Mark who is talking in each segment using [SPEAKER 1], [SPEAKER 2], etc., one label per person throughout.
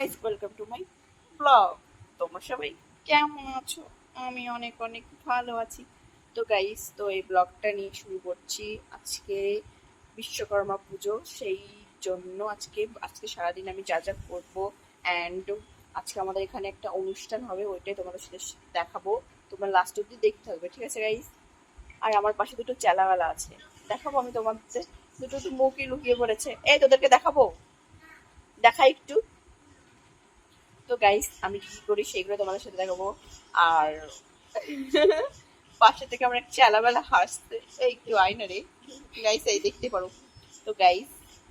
[SPEAKER 1] Guys welcome to my blog তোমরা সবাই কেমন আছো? আমি অনেক অনেক ভালো আছি। তো গাইস তো এই ব্লগটা নিয়ে শুরু করছি। আজকে বিশ্বকর্মা পুজো, সেই জন্য আজকে আজকে সারাদিন আমি যা যা করব। অ্যান্ড আজকে আমাদের এখানে একটা অনুষ্ঠান হবে, ওইটাই তোমাদের সাথে দেখাবো। তোমরা লাস্ট অব্দি দেখতে থাকবে, ঠিক আছে গাইস আর আমার পাশে দুটো চেলাবেলা আছে। দেখাবো আমি তোমাদের। দুটো মুখে লুকিয়ে পড়েছে। এই তোদেরকে দেখাবো? দেখা একটু। তো গাইস আমি কি করি সেগুলো তোমাদের সাথে দেখাবো। আর পাশে থেকে আমরা চেলাবেলা হাসতে একটু আয়না রে। গাইস এই দেখতে পারো। তো গাইস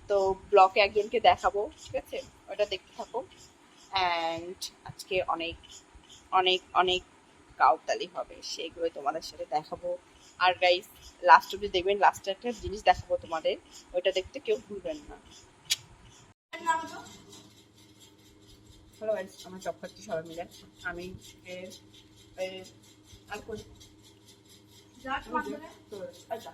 [SPEAKER 1] তো ব্লকে একজনকে দেখাবো, ঠিক আছে? ওটা দেখতে থাকো। অ্যান্ড আজকে অনেক অনেক অনেক কাউতালি হবে সেগুলো তোমাদের সাথে দেখাবো। আর গাইস লাস্ট অব্দি দেখবেন লাস্টে একটা জিনিস দেখাবো তোমাদের। ওইটা দেখতে কেউ ভুলবেন না। হ্যালো গাইস আমরা চপ খাচ্ছি সবাই মিলে। আমি আর কই? তো, আচ্ছা,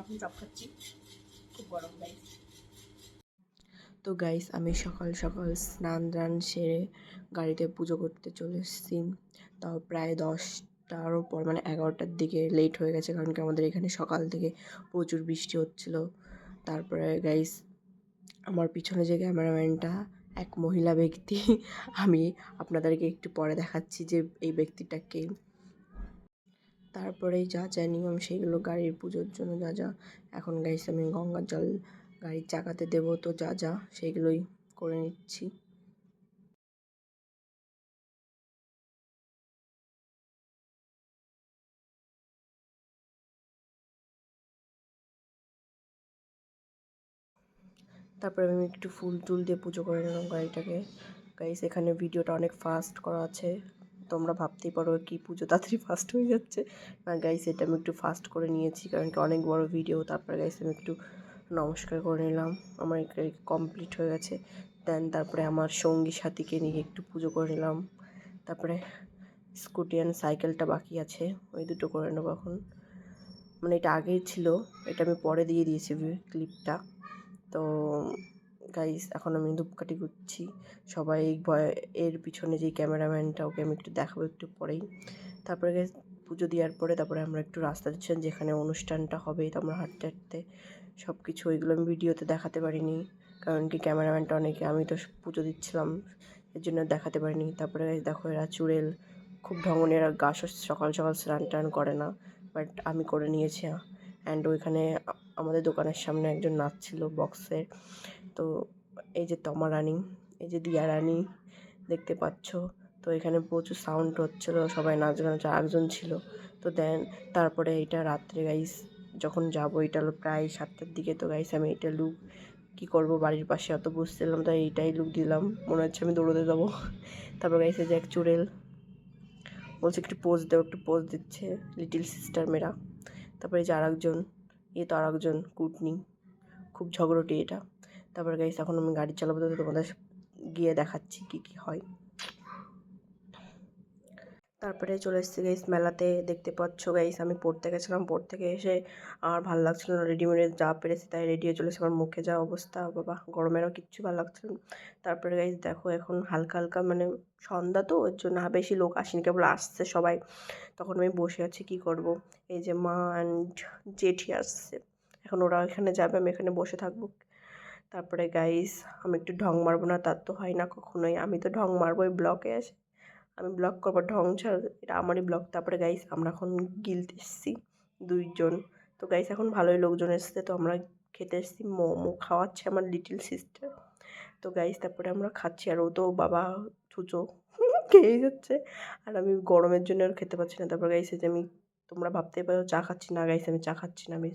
[SPEAKER 1] এখন চপ খাচ্ছি খুব গরম গাইস
[SPEAKER 2] তো গাইস আমি সকাল সকাল স্নান টান সেরে গাড়িতে পুজো করতে চলে এসেছি। তাও প্রায় দশটারও পর মানে এগারোটার দিকে লেট হয়ে গেছে কারণ কি আমাদের এখানে সকাল থেকে প্রচুর বৃষ্টি হচ্ছিল। তারপরে গাইস আমার পিছনে যে ক্যামেরাম্যানটা এক মহিলা ব্যক্তি, আমি আপনাদেরকে একটু পরে দেখাচ্ছি যে এই ব্যক্তিটাকে তারপরে যা যা নিয়ম সেইগুলো গাড়ির পুজোর জন্য যা যা। এখন গাইস আমি গঙ্গার জল গাড়ির চাকাতে দেবো, তো যা যা সেইগুলোই করে নিচ্ছি। তারপরে আমি একটু ফুল টুল দিয়ে পুজো করে নিলাম গাড়িটাকে। গাইস এখানে ভিডিওটা অনেক ফাস্ট করা আছে। তোমরা ভাবতেই পারো কি পুজো তাড়াতাড়ি ফাস্ট হয়ে যাচ্ছে। না গাইস এটা আমি একটু ফাস্ট করে নিয়েছি কারণ কি অনেক বড় ভিডিও তারপরে গাইস আমি একটু নমস্কার করে নিলাম। আমার কমপ্লিট হয়ে গেছে। দেন তারপরে আমার সঙ্গী সাথীকে নিয়ে একটু পুজো করে নিলাম। তারপরে স্কুটি অ্যান্ড সাইকেলটা বাকি আছে। ওই দুটো করে নেব এখন। মানে এটা আগেই ছিল। এটা আমি পরে দিয়ে দিয়েছি ক্লিপটা তো গাইস এখন আমি ধূপকাঠি করছি সবাই ভয়, এর পিছনে যেই ক্যামেরাম্যানটা, ওকে আমি একটু দেখাবো একটু পরেই। তারপরে guys, পুজো দেওয়ার পরে তারপরে আমরা একটু রাস্তা দিচ্ছিলাম যেখানে অনুষ্ঠানটা হবে তো আমরা হাঁটতে হাঁটতে। সব কিছু ওইগুলো আমি ভিডিওতে দেখাতে পারিনি, কারণ কি ক্যামেরাম্যানটা অনেকে, আমি তো পুজো দিচ্ছিলাম, এর জন্য দেখাতে পারিনি। তারপরে দেখো এরা চুড়েল, খুব ঢঙনের গা সকাল সকাল স্নান টান করে না বাট আমি করে নিয়েছি অ্যান্ড ওইখানে আমাদের দোকানের সামনে একজন নাচছিল বক্সের তো এই যে তমা রানী এই যে দিয়া রানী দেখতে পাচ্ছ তো এখানে প্রচুর সাউন্ড হচ্ছিল সবাই নাচ গান হচ্ছে, একজন ছিল। তো দেন তারপরে এইটা রাত্রে গাইস যখন যাব এটা প্রায় সাতটার দিকে। তো গাইস আমি এটা লুক কী করব বাড়ির পাশে অত বুঝছিলাম তাই এইটাই লুক দিলাম। মনে হচ্ছে আমি দৌড়োতে যাব। তারপর গাইস যে এক চুড়েল বলছে একটু পোজ দেও একটু পোজ দিচ্ছে লিটিল সিস্টার মেরা তারপরে যে আরেকজন এ তো আর একজন কুটনি। খুব ঝগড়টি এটা। তারপরে গাইস এখন আমি গাড়ি চালাবো তো তোমাদের গিয়ে দেখাচ্ছি কী কী হয়। তারপরে চলে এসেছি গাইস মেলাতে। দেখতে পাচ্ছ গাইস আমি পড়তে গেছিলাম, পড়তে থেকে এসে আমার ভালো লাগছিল না। রেডিমেডে যা পেরেছি তাই রেডি হয়ে চলেছে আমার মুখে যা অবস্থা, বাবা, গরমেরও কিচ্ছু ভালো লাগছিল না। তারপরে গাইস দেখো এখন হালকা হালকা মানে সন্ধ্যা তো, ওর জন্য আর বেশি লোক আসেনি, কেবল আসছে সবাই। তখন আমি বসে আছি, কি করব? এই যে মা অ্যান্ড জেঠি আসছে। এখন ওরা এখানে যাবে, আমি এখানে বসে থাকব। তারপরে গাইস আমি একটু ঢং মারবো না, তার তো হয় না কখনোই। আমি তো ঢং মারবো এই ব্লকে এসে। আমি ব্লগ করব, ঢং ছাড়া, এটা আমারই ব্লগ তারপরে গাইস আমরা এখন গিলতে এসেছি দুইজন। তো গাইস এখন ভালোই লোকজন এসছে, তো আমরা খেতে এসেছি, মোমো খাওয়াচ্ছে আমার লিটিল সিস্টার তো গাইস তারপরে আমরা খাচ্ছি, আর ও তো বাবা ছুচো খেয়েই যাচ্ছে। আর আমি গরমের জন্য আর খেতে পাচ্ছি না। তারপর গাইস যে আমি, তোমরা ভাবতে পারো, চা খাচ্ছি না গাইস আমি চা খাচ্ছি না। আমি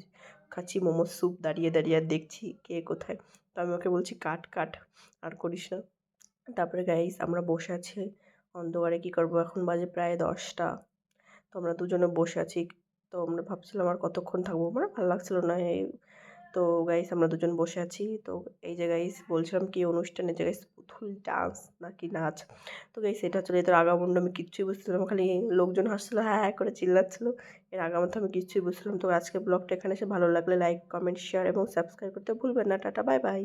[SPEAKER 2] খাচ্ছি মোমো স্যুপ দাঁড়িয়ে দাঁড়িয়ে আর দেখছি কে কোথায়। তো আমি ওকে বলছি, কাট কাট, আর করিস না। তারপরে গাইস আমরা বসে আছি অন্ধকারে কী করব? এখন বাজে প্রায় দশটা। তো আমরা দুজনে বসে আছি। তো আমরা ভাবছিলাম আর কতক্ষণ থাকব? মানে ভালো লাগছিল না এই। তো গাইস আমরা দুজন বসে আছি। তো এই যে গাইস বলছিলাম কি অনুষ্ঠানে? যে গাইস পুতুল ডান্স নাকি নাচ? তো গাইস এটা চলে এদের আগামুন্ড আমি কিচ্ছুই বুঝতেছিলাম খালি লোকজন হাসছিলো হ্যাঁ হ্যাঁ করে চিল্লাচ্ছিলো। এর আগামাতে আমি কিচ্ছুই বুঝছিলাম তো আজকে ব্লগটা এখানে এসে ভালো লাগলে লাইক কমেন্ট শেয়ার এবং সাবস্ক্রাইব করতে ভুলবেন না। Tata bye bye